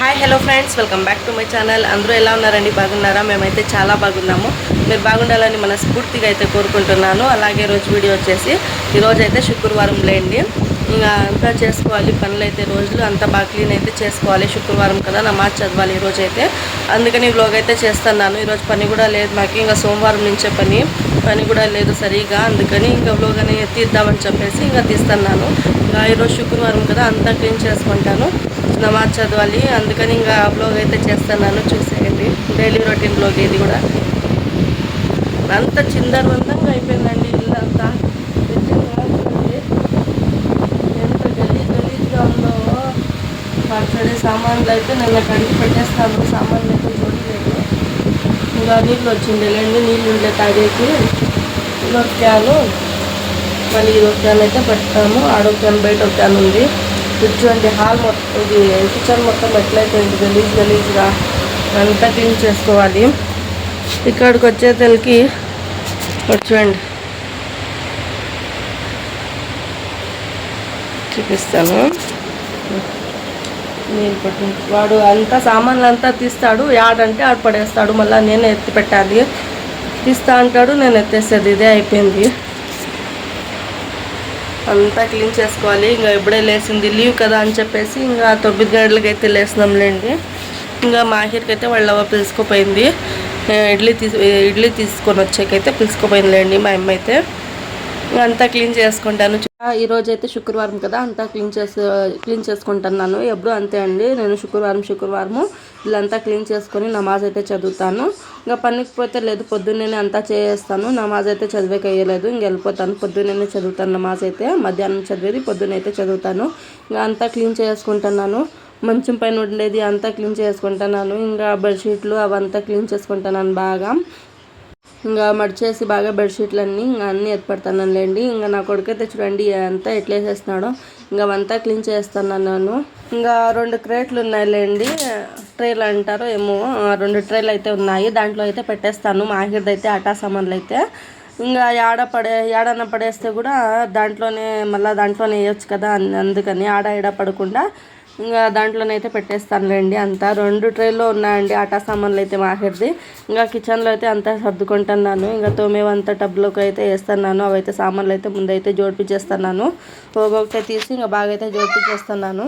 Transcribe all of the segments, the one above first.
Hi hello friends welcome back to my channel అందరూ ఎలా ఉన్నారండి? బాగున్నారా? మేమైతే చాలా బాగున్నాము. మీరు బాగుండాలని మనస్ఫూర్తిగా అయితే కోరుకుంటున్నాను. అలాగే రోజు వీడియో వచ్చేసి ఈరోజు అయితే శుక్రవారం లేండి. ఇంకా అంతా చేసుకోవాలి పనులు అయితే రోజులు అంతా బాగా క్లీన్ అయితే చేసుకోవాలి శుక్రవారం కదా నమాజ్ చదవాలి ఈరోజు అయితే. అందుకని వ్లాగ్ అయితే చేస్తున్నాను. ఈరోజు పని కూడా లేదు మాకు. ఇంకా సోమవారం నుంచే పని. పని కూడా లేదు సరిగా. అందుకని ఇంకా వ్లాగ్ అనేది తీద్దామని చెప్పేసి ఇంకా తీస్తున్నాను. ఇంకా ఈరోజు శుక్రవారం కదా అంతా క్లీన్ చేసుకుంటాను. నమాజ్ చదవాలి. అందుకని ఇంకా బ్లాగ్ అయితే చేస్తున్నాను. చూసేయండి. డైలీ రొటీన్ బ్లాగ్ ఇది కూడా. అంత చిందరవంతంగా అయిపోయిందండి ఇల్లు అంతా ఎంత గలీ గలీజ్గా ఉందో. చూడే సామాన్లు అయితే నిన్న కడిగి పెట్టేస్తాను. సామాన్లు అయితే చూడలేదు. ఇంకా నీళ్ళు వచ్చింది లేండి. నీళ్ళు ఉండే తాగేకి ఇదొక క్యాను మళ్ళీ ఇది ఒక క్యాన్ అయితే పెడతాము. ఆడొక క్యాన్ బయట ఒక క్యాన్ ఉంది. కూర్చోండి. హాల్ మొత్తం ఇది కిచెన్ మొత్తం ఎట్లయితే గలీజ్ గలీజ్గా అంతా క్లీన్ చేసుకోవాలి. ఇక్కడికి వచ్చేతలకి చూడండి చూపిస్తాను. నేను పట్టు వాడు అంతా సామాన్లు అంతా తీస్తాడు యాడంటే ఆడ పడేస్తాడు. మళ్ళీ నేనే ఎత్తి పెట్టాలి తీస్తా అంటాడు నేను ఎత్తేసేది. ఇదే అయిపోయింది. అంతా క్లీన్ చేసుకోవాలి. ఇంకా ఇప్పుడే లేచింది లీవ్ కదా అని చెప్పేసి ఇంకా తొమ్మిది గంటలకి అయితే లేచినాంలేండి ఇంకా మాహిర్కి అయితే వాళ్ళ అవ్వ పిలుచుకుపోయింది. ఇడ్లీ తీసు ఇడ్లీ తీసుకొని వచ్చాకైతే పిలుచుకుపోయిందిలేండి మా అమ్మ అయితే. ఇంకా అంతా క్లీన్ చేసుకుంటాను. ఈరోజు అయితే శుక్రవారం కదా అంతా క్లీన్ చేసి క్లీన్ చేసుకుంటున్నాను. ఎప్పుడు అంతే అండి. నేను శుక్రవారం శుక్రవారము ఇల్లంతా క్లీన్ చేసుకొని నమాజ్ అయితే చదువుతాను. ఇంకా పనికి పోతే లేదు పొద్దున్నే అంతా చేస్తాను నమాజ్ అయితే చదివేకి అయ్యలేదు ఇంక వెళ్ళిపోతాను. పొద్దున్నే చదువుతాను నమాజ్ అయితే మధ్యాహ్నం చదివేది పొద్దున్న అయితే చదువుతాను. ఇంకా అంతా క్లీన్ చేసుకుంటున్నాను. మంచం పైన ఉండేది అంతా క్లీన్ చేసుకుంటున్నాను. ఇంకా బెడ్షీట్లు అవంతా క్లీన్ చేసుకుంటున్నాను బాగా. ఇంకా మడిచేసి బాగా బెడ్షీట్లు అన్నీ ఇంకా అన్నీ ఎత్తిపెడతానంలేండి ఇంకా నా కొడుకైతే చూడండి అంతా ఎట్లేసేస్తున్నాడో ఇంకా అవంతా క్లీన్ చేస్తున్నాను నేను. ఇంకా రెండు క్రేట్లు ఉన్నాయిలేండి ట్రేలు అంటారు ఏమో. రెండు ట్రేలు అయితే ఉన్నాయి. దాంట్లో అయితే పెట్టేస్తాను. మాహిర్ది అయితే ఆటా సామాన్లు అయితే. ఇంకా యాడ పడే యాడన పడేస్తే కూడా దాంట్లోనే మళ్ళీ దాంట్లోనే వేయొచ్చు కదా. అందుకని ఆడ ఈడ పడకుండా ఇంకా దాంట్లోనైతే పెట్టేస్తానులేండి అంతా. రెండు ట్రేల్లో ఉన్నాయండి ఆటా సామాన్లు అయితే మాహిర్ది ఇంకా కిచెన్లో అయితే అంతా సర్దుకుంటున్నాను. ఇంకా తోమేవంతా టబ్లోకి అయితే వేస్తున్నాను. అవైతే సామాన్లు అయితే ముందైతే జోడిపించేస్తున్నాను ఒక్కొక్కటి తీసి ఇంకా బాగా అయితే జోడిపించేస్తున్నాను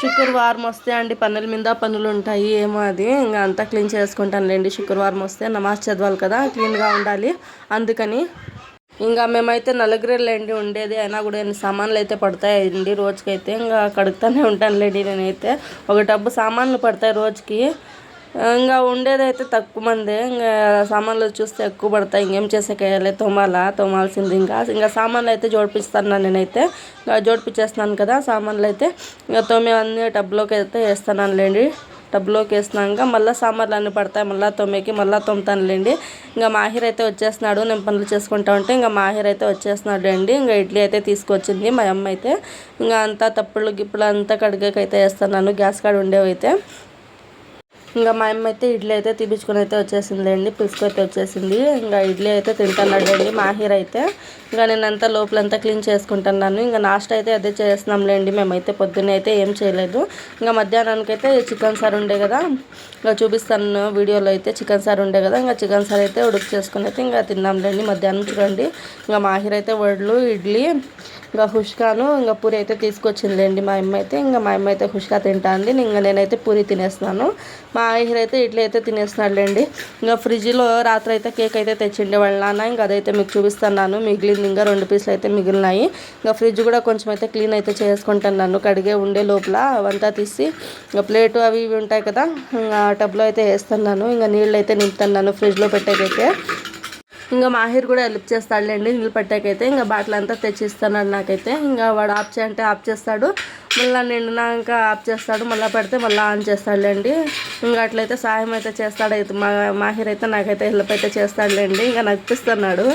శుక్రవారం వస్తే అండి పనుల మీద పనులు ఉంటాయి. ఏమో అది. ఇంకా అంతా క్లీన్ చేసుకుంటానులేండి. శుక్రవారం వస్తే నమాజ్ చదవాలి కదా క్లీన్గా ఉండాలి. అందుకని ఇంకా మేమైతే నలుగురేళ్ళండి ఉండేది అయినా కూడా ఎన్ని సామాన్లు అయితే పడతాయండి రోజుకైతే. ఇంకా కడుగుతూనే ఉంటానులేండి నేనైతే. ఒక డబ్బు సామాన్లు పడతాయి రోజుకి. ఇంకా ఉండేదైతే తక్కువ మంది. ఇంకా సామాన్లు చూస్తే ఎక్కువ పడతాయి. ఇంకేం చేసేకేయాలి తోమాలా? తోమాల్సింది ఇంకా. ఇంకా సామాన్లు అయితే జోడిపిస్తాను నేనైతే. ఇంకా జోడిపించేస్తున్నాను కదా సామాన్లు అయితే. ఇంకా తోమే అన్ని టబ్లోకి అయితే లేండి. టబ్లోకి వేసినాక మళ్ళీ సాంబార్లు అన్నీ పడతాయి. మళ్ళీ తొమ్మికి మళ్ళీ తొమ్ముతానులేండి ఇంకా మాహిర్ అయితే వచ్చేస్తున్నాడు. నేను పనులు చేసుకుంటా ఉంటే ఇంకా మాహిర్ అయితే వచ్చేస్తున్నాడు అండి ఇంకా ఇడ్లీ అయితే తీసుకొచ్చింది మా అమ్మ అయితే. ఇంకా అంతా తప్పులు గిప్పులు అంతా కడిగకైతే వేస్తున్నాను గ్యాస్ కాడ ఉండేవైతే. ఇంకా మా అమ్మ అయితే ఇడ్లీ అయితే తీపించుకొని అయితే వచ్చేసిందండి పిసుకు అయితే వచ్చేసింది. ఇంకా ఇడ్లీ అయితే తింటానండి మాహీర్ మాహిర్ అయితే. ఇంకా నేనంతా లోపలంతా క్లీన్ చేసుకుంటున్నాను. ఇంకా నాస్ట్ అయితే అదే చేస్తున్నాంలేండి మేమైతే పొద్దున్నే అయితే ఏం చేయలేదు. ఇంకా మధ్యాహ్నానికి అయితే చికెన్ సార్ ఉండే కదా ఇంకా చూపిస్తాను వీడియోలో అయితే చికెన్ సార్ ఉండే కదా ఇంకా చికెన్ సార్ అయితే ఉడుకు చేసుకుని అయితే ఇంకా తిన్నాంలేండి మధ్యాహ్నం చూడండి. ఇంకా మాహిర్ అయితే వడ్లు ఇడ్లీ ఇంకా హుష్కాను ఇంకా పూరి అయితే తీసుకొచ్చిందిలేండి మా అమ్మ అయితే ఇంకా మా అమ్మ అయితే హుష్కా తింటాంది. అండి ఇంకా నేనైతే పూరి తినేస్తున్నాను. మా ఆయన అయితే ఇడ్లీ అయితే తినేస్తున్నాడులేండి. ఇంకా ఫ్రిడ్జ్లో రాత్రి అయితే కేక్ అయితే తెచ్చిండే వాళ్ళ నాన్న. ఇంకా అదైతే మీకు చూపిస్తున్నాను. మిగిలింది ఇంకా రెండు పీసులు అయితే మిగిలినాయి. ఇంకా ఫ్రిడ్జ్ కూడా కొంచెం అయితే క్లీన్ అయితే చేసుకుంటున్నాను. కడిగే ఉండే లోపల అవంతా తీసి ఇంకా ప్లేటు అవి ఇవి ఉంటాయి కదా ఇంకా టబ్లో అయితే వేస్తున్నాను. ఇంకా నీళ్ళు అయితే నింపుతున్నాను ఫ్రిడ్జ్లో పెట్టేకైతే ఇంకా మాహిర్ కూడా హెల్ప్ చేస్తాడులేండి నీళ్ళు పట్టాకైతే. ఇంకా బాటిల్ అంతా తెచ్చిస్తున్నాడు నాకైతే. ఇంకా వాడు ఆఫ్ చేయంటే ఆఫ్ చేస్తాడు. మళ్ళీ నిండినాక ఆఫ్ చేస్తాడు. మళ్ళీ పెడితే మళ్ళీ ఆన్ చేస్తాడులేండి ఇంకా అట్లయితే సాయం అయితే చేస్తాడు. అయితే మా మాహిర్ అయితే నాకైతే హెల్ప్ అయితే చేస్తాడులేండి ఇంకా నడిపిస్తున్నాడు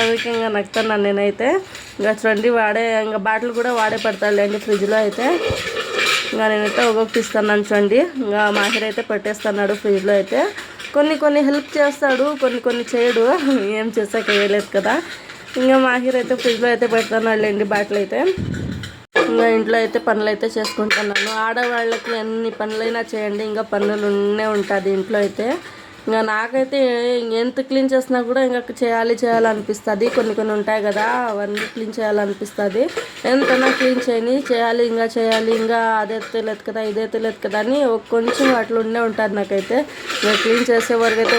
అందుకే ఇంకా నక్కుతున్నాను నేనైతే. ఇంకా చూడండి వాడే ఇంకా బాటిల్ కూడా వాడే పెడతాడులేండి ఫ్రిడ్జ్లో అయితే. ఇంకా నేనైతే ఒక్కొక్కటి ఇస్తున్నాను చూడండి. ఇంకా మాహిర్ అయితే పెట్టేస్తున్నాడు ఫ్రిడ్జ్లో అయితే. కొన్ని కొన్ని హెల్ప్ చేస్తాడు కొన్ని కొన్ని చేయడు. ఏం చేసాక వేయలేదు కదా. ఇంకా మాహిర్ అయితే ఫ్రిడ్జ్లో అయితే పెడుతున్నాడులేండి బాటిల్ అయితే. ఇంకా ఇంట్లో అయితే పనులు అయితే చేసుకుంటున్నాను. ఆడవాళ్ళకి ఎన్ని పనులైనా చేయండి ఇంకా పనులు ఉండే ఉంటుంది ఇంట్లో అయితే. ఇంకా నాకైతే ఎంత క్లీన్ చేసినా కూడా ఇంకా చేయాలి చేయాలనిపిస్తుంది కొన్ని కొన్ని ఉంటాయి కదా అవన్నీ క్లీన్ చేయాలనిపిస్తుంది ఎంతనా క్లీన్ చేయని చేయాలి ఇంకా చేయాలి ఇంకా అదే తెలియదు కదా ఇదే తెలియదు కదా అని ఒక కొంచెం అట్లా ఉండే ఉంటుంది నాకైతే. ఇంకా క్లీన్ చేసే వరకు అయితే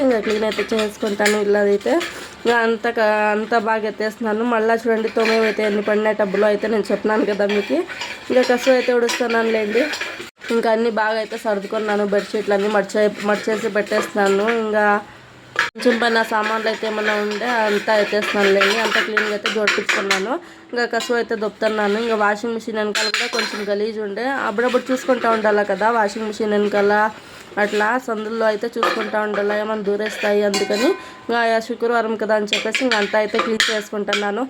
ఇంకా క్లీన్ అయితే చేసుకుంటాను ఇల్లు ఇంకా అంత అంత బాగా ఎత్తేస్తున్నాను. మళ్ళీ చూడండి తొమ్మిది ఎన్ని పడిన టబ్బులో అయితే నేను చెప్పినాను కదా మీకు. ఇంకా కసువు అయితే ఉడుస్తున్నాను లేండి ఇంకా అన్నీ బాగా అయితే సర్దుకున్నాను బెడ్షీట్లు అన్నీ మర్చే మర్చేసి పెట్టేస్తున్నాను. ఇంకా కొంచెం పైన సామాన్లు అయితే ఏమైనా ఉంటే అంతా ఎత్తేస్తున్నాను లేని అంతా క్లీన్గా అయితే జోడిపించుకున్నాను ఇంకా కసువు అయితే దొప్పుతున్నాను ఇంకా వాషింగ్ మిషన్ వెనకాల కూడా కొంచెం గలీజ్ ఉండే. అప్పుడప్పుడు చూసుకుంటూ ఉండాలి కదా వాషింగ్ మిషన్ వెనకాల అట్లా సందుల్లో అయితే చూసుకుంటూ ఉండాలి ఏమైనా దూరేస్తాయి అందుకని. ఇంకా శుక్రవారం కదా అని చెప్పేసి ఇంకా అంతా అయితే క్లీన్ చేసుకుంటున్నాను.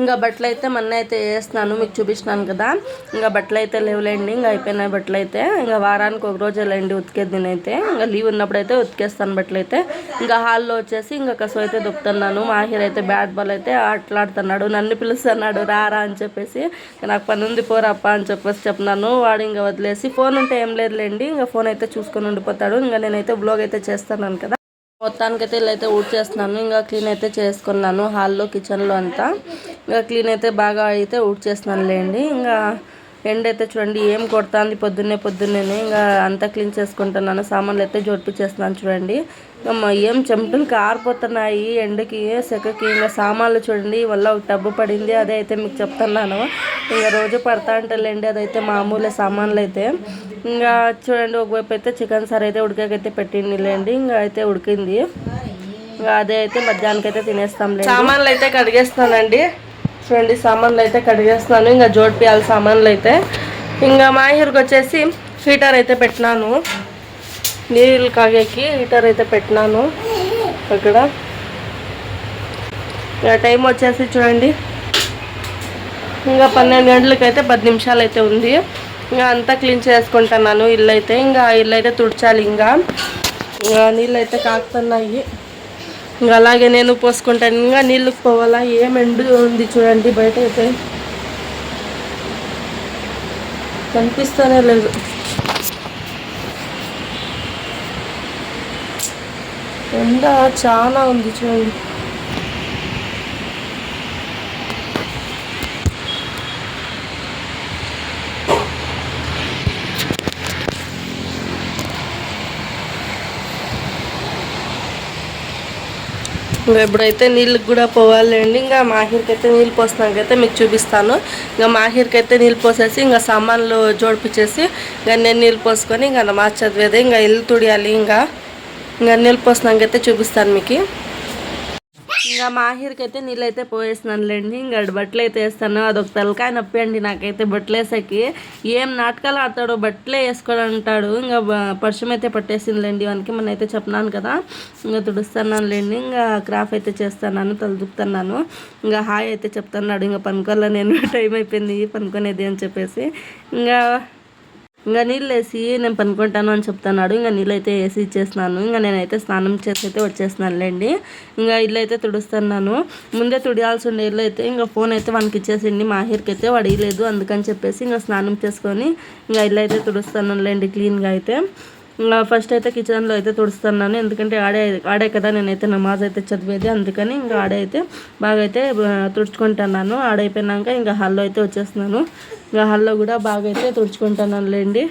ఇంకా బట్టలు అయితే మొన్న అయితే వేస్తున్నాను మీకు చూపించినాను కదా. ఇంకా బట్టలు అయితే లేవులేండి ఇంకా అయిపోయినాయి బట్టలు అయితే ఇంకా వారానికి ఒక రోజు వెళ్ళండి ఉతికేది అయితే. ఇంకా లీవ్ ఉన్నప్పుడు అయితే ఉతికేస్తాను బట్టలు అయితే ఇంకా హాల్లో వచ్చేసి ఇంకా కసు అయితే దొక్కుతున్నాను మాహిర్ అయితే బ్యాట్ బాల్ అయితే ఆటలాడుతున్నాడు నన్ను పిలుస్తున్నాడు రారా అని చెప్పేసి. నాకు పని ఉంది పోరప్ప అని చెప్పేసి చెప్తున్నాను. వాడు ఇంకా వదిలేసి ఫోన్ ఉంటే ఏం లేదులేండి ఇంకా ఫోన్ అయితే చూసుకొని ఉండిపోతాడు. ఇంకా నేనైతే బ్లాగ్ అయితే చేస్తున్నాను కదా. మొత్తానికైతే ఇలా అయితే ఊడ్ చేస్తున్నాను ఇంకా క్లీన్ అయితే చేసుకున్నాను హాల్లో కిచెన్లో అంతా. ఇంకా క్లీన్ అయితే బాగా అయితే ఊడ్ లేండి ఇంకా ఎండ అయితే చూడండి ఏం కొడుతుంది పొద్దున్నే పొద్దున్నే ఇంకా అంతా క్లీన్ చేసుకుంటున్నాను. సామాన్లు అయితే జోడిపించేస్తున్నాను చూడండి. ఏం చెమటలు కారిపోతున్నాయి ఎండకి సెకకి. ఇంకా సామాన్లు చూడండి వల్ల ఒక టబ్బు పడింది. అదే అయితే మీకు చెప్తున్నాను. ఇంకా రోజు పడతా అంటలేండి అదైతే మామూలే సామాన్లు అయితే. ఇంకా చూడండి ఒకవైపు అయితే చికెన్ సార్ అయితే ఉడికైతే పెట్టింది లేండి ఇంకా అయితే ఉడికింది. ఇంకా అదే అయితే మధ్యాహ్నానికి అయితే తినేస్తాం సామాన్లు అయితే కడిగేస్తానండి చూడండి సామాన్లు అయితే కడిగేస్తున్నాను ఇంకా జోడిపియాలి సామాన్లు అయితే. ఇంకా మాహిర్కి వచ్చేసి హీటర్ అయితే పెట్టినాను. నీళ్ళు కాగేకి హీటర్ అయితే పెట్టినాను. అక్కడ ఇంకా టైం వచ్చేసి చూడండి. ఇంకా పన్నెండు గంటలకి అయితే పది నిమిషాలు అయితే ఉంది. ఇంకా అంతా క్లీన్ చేసుకుంటున్నాను ఇల్లు అయితే. ఇంకా ఇల్లు అయితే తుడిచాలి ఇంకా. ఇంకా నీళ్ళు అయితే కాకుతున్నాయి. ఇంకా అలాగే నేను పోసుకుంటాను. ఇంకా నీళ్ళకి పోవాలా? ఏం ఎండు ఉంది చూడండి బయట అయితే కనిపిస్తూనే లేదు. ఎండ చాలా ఉంది చూడండి. ఇంకా ఇప్పుడైతే నీళ్ళకి కూడా పోవాలండి ఇంకా మాహిర్కి అయితే నీళ్ళు పోసినాకైతే మీకు చూపిస్తాను. ఇంకా మాహిర్కి అయితే నీళ్ళు పోసేసి ఇంకా సామాన్లు జోడిపించేసి ఇంకా నేను నీళ్ళు పోసుకొని ఇంకా మా చదివేది ఇంకా ఇల్లు తుడియాలి ఇంకా ఇంకా నీళ్ళు పోసినాకైతే చూపిస్తాను మీకు. ఇంకా మాహిర్కి అయితే నీళ్ళు అయితే పోయేస్తున్నానులేండి ఇంకా బట్టలు అయితే వేస్తాను. అదొక తలకాయ నొప్పి అండి నాకైతే బట్టలు వేసాకి. ఏం నాటకాలు ఆడతాడో బట్టలే వేసుకోడు అంటాడు ఇంకా పర్షం అయితే పట్టేసిందిలేండి. వానికి మన అయితే చెప్పినాను కదా. ఇంకా తుడుస్తున్నానులేండి. ఇంకా క్రాఫ్ అయితే చేస్తున్నాను తలదుపుతున్నాను ఇంకా హాయ్ అయితే చెప్తున్నాడు. ఇంకా పనుకోవాలని నేను టైం అయిపోయింది. పనుకునేది అని చెప్పేసి. ఇంకా ఇంకా నీళ్ళు వేసి నేను పనుకుంటాను అని చెప్తున్నాడు. ఇంకా నీళ్ళు అయితే వేసి ఇచ్చేస్తున్నాను. ఇంకా నేనైతే స్నానం చేసి అయితే వచ్చేస్తున్నానులేండి. ఇంకా ఇల్లు అయితే తుడుస్తున్నాను. ముందే తుడియాల్సి ఉండే ఇల్లు అయితే ఇంకా ఫోన్ అయితే వానికి ఇచ్చేసిండి మాహిర్కి అయితే వాడు అందుకని చెప్పేసి ఇంకా స్నానం చేసుకొని ఇంకా ఇల్లు అయితే తుడుస్తానులేండి క్లీన్గా అయితే. ఫస్ట్ అయితే కిచెన్లో అయితే తుడుస్తున్నాను ఎందుకంటే ఆడే ఆడే కదా నేనైతే నమాజ్ అయితే చదివేది. అందుకని ఇంకా ఆడే అయితే బాగా అయితే తుడుచుకుంటున్నాను ఆడైపోయినాక ఇంకా హాల్లో అయితే వచ్చేస్తున్నాను. ఇంకా హాల్లో కూడా బాగా అయితే తుడుచుకుంటున్నాను లేండి.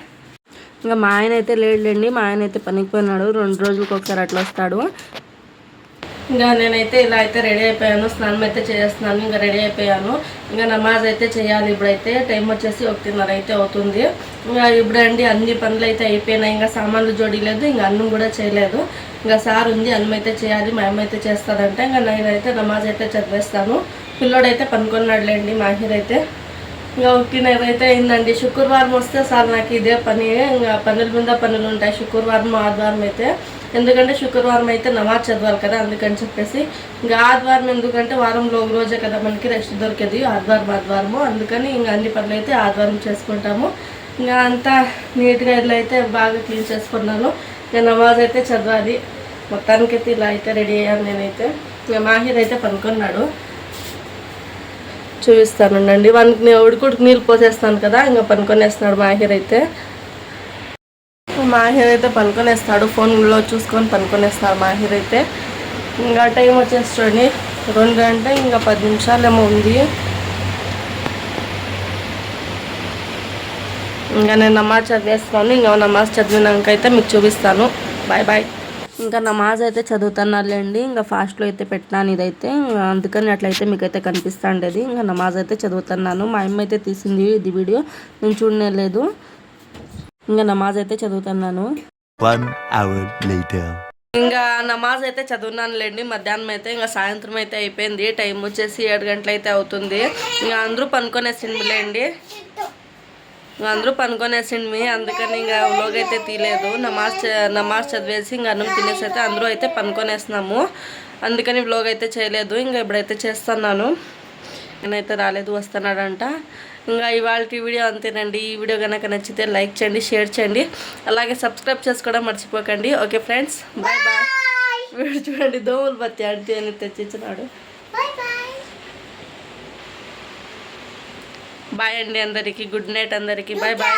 ఇంకా మా ఆయన అయితే లేడులేండి మా ఆయన అయితే పనికి పోయినాడు. రెండు రోజులకు ఒకసారి అట్లా వస్తాడు. ఇంకా నేనైతే ఇలా అయితే రెడీ అయిపోయాను స్నానం అయితే చేస్తున్నాను ఇంకా రెడీ అయిపోయాను. ఇంకా నమాజ్ అయితే చేయాలి ఇప్పుడైతే టైం వచ్చేసి ఒకటిన్నర అయితే అవుతుంది. ఇంకా ఇప్పుడండి అన్ని పనులు అయితే అయిపోయినాయి ఇంకా సామాన్లు జోడిలేదు ఇంకా అన్నం కూడా చేయలేదు. ఇంకా సార్ ఉంది అన్నం అయితే చేయాలి మా అమ్మ అయితే చేస్తారంటే ఇంకా నేనైతే నమాజ్ అయితే చదివేస్తాను. పిల్లోడైతే పనుకున్నాడులేండి మాహిర్ అయితే. ఇంకా ఒకటిన్నర అయితే అయిందండి. శుక్రవారం వస్తే సార్ నాకు ఇదే పని ఇంకా పనుల మీద పనులు ఉంటాయి శుక్రవారం ఆదివారం అయితే. ఎందుకంటే శుక్రవారం అయితే నమాజ్ చదవాలి కదా అందుకని చెప్పేసి ఇంకా ఆదివారం ఎందుకంటే వారంలో ఒక రోజే కదా మనకి రెస్ట్ దొరికేది ఆదివారం ఆదివారము. అందుకని ఇంకా అన్ని పనులు అయితే ఆదివారం చేసుకుంటాము. ఇంకా అంతా నీట్గా ఇలా అయితే బాగా క్లీన్ చేసుకున్నాను. ఇంకా నమాజ్ అయితే చదవాలి. మొత్తానికైతే ఇలా అయితే రెడీ అయ్యాను నేనైతే. ఇంకా మాహిర్ అయితే పనుకున్నాడు. చూపిస్తానండి వానికి ఉడుకుడికి నీళ్ళు పోసేస్తాను కదా ఇంకా పనుకొనేస్తున్నాడు మాహిర్ అయితే. మాహిర్ అయితే పనుకొనేస్తాడు. ఫోన్లో చూసుకొని పనుకొనేస్తాడు మాహిర్ అయితే. ఇంకా టైం వచ్చేస్తుంది. రెండు గంట ఇంకా పది నిమిషాలు ఏమో ఉంది. ఇంకా నేను నమాజ్ చదివేస్తాను. ఇంకా నమాజ్ చదివినాక అయితే మీకు చూపిస్తాను. బాయ్ బాయ్ ఇంకా నమాజ్ అయితే చదువుతున్నానులేండి ఇంకా ఫాస్ట్లో అయితే పెట్టినాను ఇదైతే. ఇంకా అందుకని అట్లయితే మీకైతే కనిపిస్తా ఉండేది. ఇంకా నమాజ్ అయితే చదువుతున్నాను. మా అమ్మ అయితే తీసింది ఇది వీడియో. నేను చూడనే లేదు ఇంకా నమాజ్ అయితే చదువుతున్నాను. One hour later. ఇంకా నమాజ్ అయితే చదువునానులేండి మధ్యాహ్నం అయితే ఇంకా సాయంత్రం అయితే అయిపోయింది టైం వచ్చేసి ఏడు గంటలు అయితే అవుతుంది. ఇంకా అందరూ పనుకొనేసిండిలేండి ఇంకా అందరూ పనుకొనేసిండి అందుకని ఇంకా వ్లోగ్ అయితే తీయలేదు. నమాజ్ నమాజ్ చదివేసి ఇంకా అన్నం తినేసి అయితే అందరూ అయితే పనుకొనేస్తున్నాము అందుకని వ్లోగ్ అయితే చేయలేదు ఇంకా ఇప్పుడైతే చేస్తున్నాను. నేనైతే రాలేదు వస్తున్నాడంట. ఇంకా ఇవాళ వీడియో అంతేనండి. ఈ వీడియో కనుక నచ్చితే లైక్ చేయండి షేర్ చేయండి. అలాగే సబ్స్క్రైబ్ చేసుకోవడం మర్చిపోకండి. Okay friends bye bye. వీడు చూడండి దోమలు బత్తి ఆంటీ అని తెచ్చిచ్చినాడు. బాయ్ అండి అందరికీ. గుడ్ నైట్ అందరికీ. Bye bye.